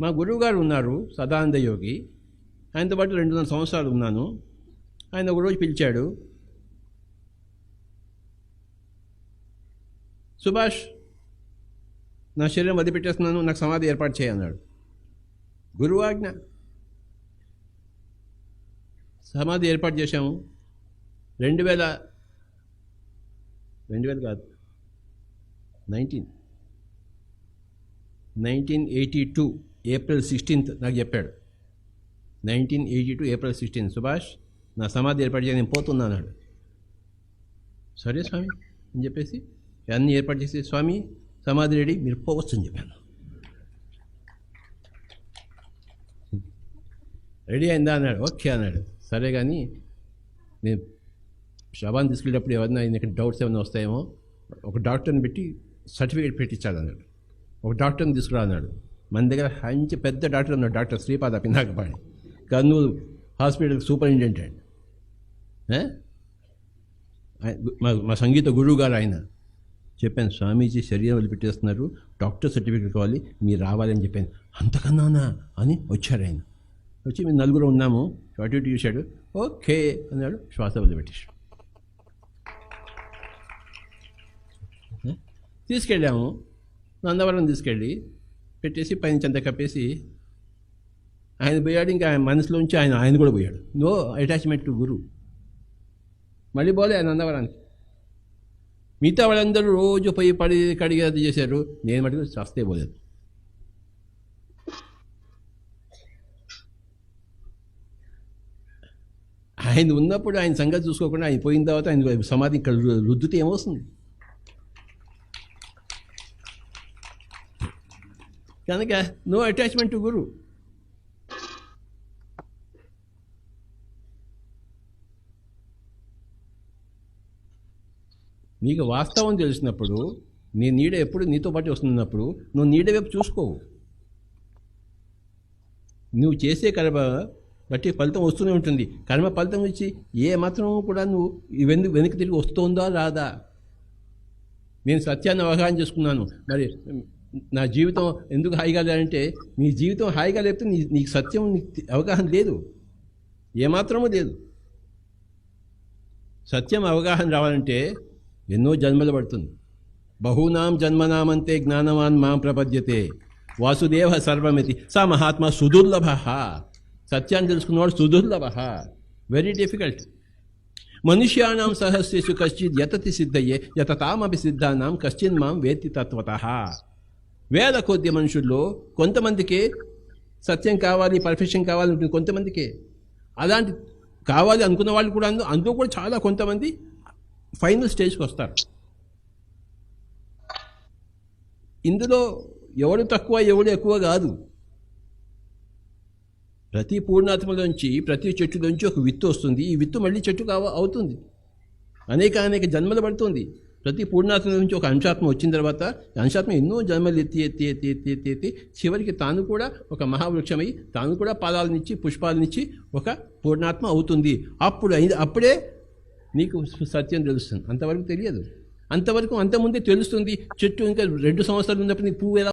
మా గురువు గారు ఉన్నారు సదానంద యోగి ఆయనతో పాటు రెండున్నర సంవత్సరాలు ఉన్నాను. ఆయన ఒకరోజు పిలిచాడు సుభాష్ నా శరీరం వదిలిపెట్టేస్తున్నాను నాకు సమాధి ఏర్పాటు చేయన్నాడు గురువాజ్ఞ సమాధి ఏర్పాటు చేశాము. రెండు వేల రెండు వేలు కాదు nineteen nineteen eighty two. April sixteenth నాకు చెప్పాడు. Nineteen eighty two April sixteenth. Subhash నా సమాధి ఏర్పాటు చేసి నేను పోతున్నా అన్నాడు. సరే స్వామి అని చెప్పేసి అన్నీ ఏర్పాటు చేసి స్వామి సమాధి రెడీ మీరు పోవచ్చు అని చెప్పాను. రెడీ అయిందా అన్నాడు. ఓకే అన్నాడు. సరే కానీ నేను శవాన్ని తీసుకెళ్ళేటప్పుడు ఏమన్నా నీకు డౌట్స్ ఏమైనా వస్తాయేమో ఒక డాక్టర్ని పెట్టి సర్టిఫికేట్ పెట్టించాడు అన్నాడు. ఒక డాక్టర్ని తీసుకురా అన్నాడు. మన దగ్గర మంచి పెద్ద డాక్టర్ ఉన్నాడు doctor Sripada Pinnakapani Kurnool hospital superintendent మా సంగీత గురువు గారు ఆయన. చెప్పాను స్వామీజీ శరీరం వదిలిపెట్టేస్తున్నారు డాక్టర్ సర్టిఫికేట్ కావాలి మీరు రావాలని చెప్పాను. అంతకన్నానా అని వచ్చారు ఆయన. వచ్చి మేము నలుగురు ఉన్నాము అటు ఇటు చూశాడు. ఓకే అన్నాడు శ్వాస వదిలిపెట్టేశాడు. తీసుకెళ్ళాము నందవరం తీసుకెళ్ళి పెట్టేసి పైన చెంత కప్పేసి ఆయన పోయాడు ఇంకా ఆయన మనసులోంచి ఆయన ఆయన కూడా పోయాడు. No attachment to guru. మళ్ళీ పోలే ఆయన నందవరానికి మిగతా వాళ్ళందరూ రోజు పోయి పడి కడిగి అది చేశారు. నేను మటుకు చస్తే పోలేదు. ఆయన ఉన్నప్పుడు ఆయన సంగతి చూసుకోకుండా ఆయన పోయిన తర్వాత ఆయన సమాధి ఇక్కడ రుద్దుతే ఏమొస్తుంది? కనుక నో అటాచ్మెంట్ టు గురు నీకు వాస్తవం తెలిసినప్పుడు నీ నీడ ఎప్పుడు నీతో పాటు వస్తున్నప్పుడు నువ్వు నీడ వైపు చూసుకోవు. నువ్వు చేసే కర్మ బట్టి ఫలితం వస్తూనే ఉంటుంది. కర్మ ఫలితం ఇచ్చి ఏ మాత్రం కూడా నువ్వు వెను వెనక్కి తిరిగి వస్తుందా రాదా? నేను సత్యాన్ని అవగాహన చేసుకున్నాను. మరి నా జీవితం ఎందుకు హాయిగా లేదంటే నీ జీవితం హాయిగా లేకపోతే నీ నీకు సత్యం నీకు అవగాహన లేదు. ఏమాత్రము లేదు. సత్యం అవగాహన రావాలంటే ఎన్నో జన్మలు పడుతుంది. బహూనాం జన్మనామంతే జ్ఞానవాన్ మాం ప్రపద్యతే. వాసుదేవ సర్వమితి. సా మహాత్మ సుదుర్లభ. సత్యాన్ని తెలుసుకున్నవాడు సుదుర్లభ. వెరీ డిఫికల్ట్ మనుష్యానాం సహస్యసు కశ్చిత్ యతతి సిద్ధయ్యే యతతామపి సిద్ధానాం కశ్చిన్ మాం వేత్తి తత్వత. వేల కొద్ది మనుషుల్లో కొంతమందికి సత్యం కావాలి పర్ఫెక్షన్ కావాలి ఉంటుంది కొంతమందికే. అలాంటి కావాలి అనుకున్న వాళ్ళు కూడా అందులో కూడా చాలా కొంతమంది ఫైనల్ స్టేజ్కి వస్తారు. ఇందులో ఎవడు తక్కువ ఎవడు ఎక్కువ కాదు. ప్రతి పూర్ణాత్మలోంచి ప్రతి చెట్టులోంచి ఒక విత్తు వస్తుంది. ఈ విత్తు మళ్ళీ చెట్టు కావ అవుతుంది. అనేక అనేక జన్మలు పడుతుంది. ప్రతి పూర్ణాత్మ నుంచి ఒక అంశాత్మ వచ్చిన తర్వాత అంశాత్మ ఎన్నో జన్మలు ఎత్తి ఎత్తి ఎత్తి ఎత్తి ఎత్తి ఎత్తి చివరికి తాను కూడా ఒక మహావృక్షమై తాను కూడా పాదాలనిచ్చి పుష్పాలనిచ్చి ఒక పూర్ణాత్మ అవుతుంది. అప్పుడు అప్పుడే నీకు సత్యం తెలుస్తుంది. అంతవరకు తెలియదు. అంతవరకు అంతకుముందే తెలుస్తుంది. చెట్టు ఇంకా రెండు సంవత్సరాలు ఉన్నప్పుడు నీకు పువ్వు ఎలా